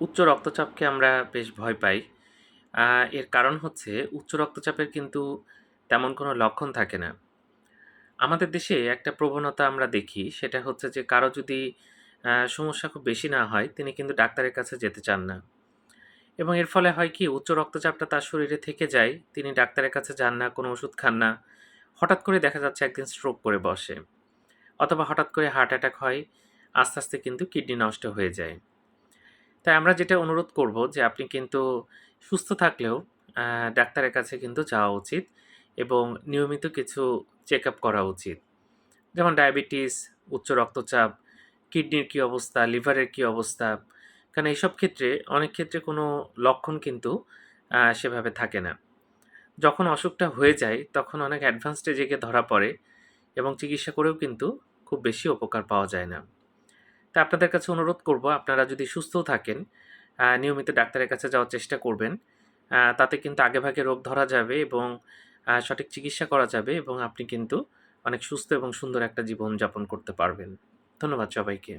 উচ্চ রক্তচাপকে আমরা বেশ ভয় পাই। এর কারণ হচ্ছে উচ্চ রক্তচাপের কিন্তু তেমন কোনো লক্ষণ থাকে না। আমাদের দেশে একটা প্রবণতা আমরা দেখি, সেটা হচ্ছে যে কারও যদি সমস্যা খুব বেশি না হয়, তিনি কিন্তু ডাক্তারের কাছে যেতে চান না। এবং এর ফলে হয় কি, উচ্চ রক্তচাপটা তার শরীরে থেকে যায়, তিনি ডাক্তারের কাছে যান না, কোনো ওষুধ খান না, হঠাৎ করে দেখা যাচ্ছে একদিন স্ট্রোক করে বসে। অথবা হঠাৎ করে হার্ট অ্যাটাক হয়, আস্তে আস্তে কিন্তু কিডনি নষ্ট হয়ে যায়। তাই আমরা যেটা অনুরোধ করব যে আপনি কিন্তু সুস্থ থাকলেও ডাক্তারের কাছে কিন্তু যাওয়া উচিত এবং নিয়মিত কিছু চেক আপ করা উচিত। যেমন ডায়াবেটিস, উচ্চ রক্তচাপ, কিডনির কী অবস্থা, লিভারের কী অবস্থা, কারণ এইসব ক্ষেত্রে অনেক ক্ষেত্রে কোনো লক্ষণ কিন্তু সেভাবে থাকে না। যখন অসুখটা হয়ে যায়, তখন অনেক অ্যাডভান্স স্টেজে ধরা পড়ে এবং চিকিৎসা করেও কিন্তু খুব বেশি উপকার পাওয়া যায় না। তা আপনাদের কাছে অনুরোধ করব, আপনারা যদি সুস্থ থাকেন নিয়মিত ডাক্তারের কাছে যাওয়ার চেষ্টা করবেন তাতে কিন্তু আগেভাগে রোগ ধরা যাবে এবং সঠিক চিকিৎসা করা যাবে এবং আপনি কিন্তু অনেক সুস্থ এবং সুন্দর একটা জীবন যাপন করতে পারবেন। ধন্যবাদ সবাইকে।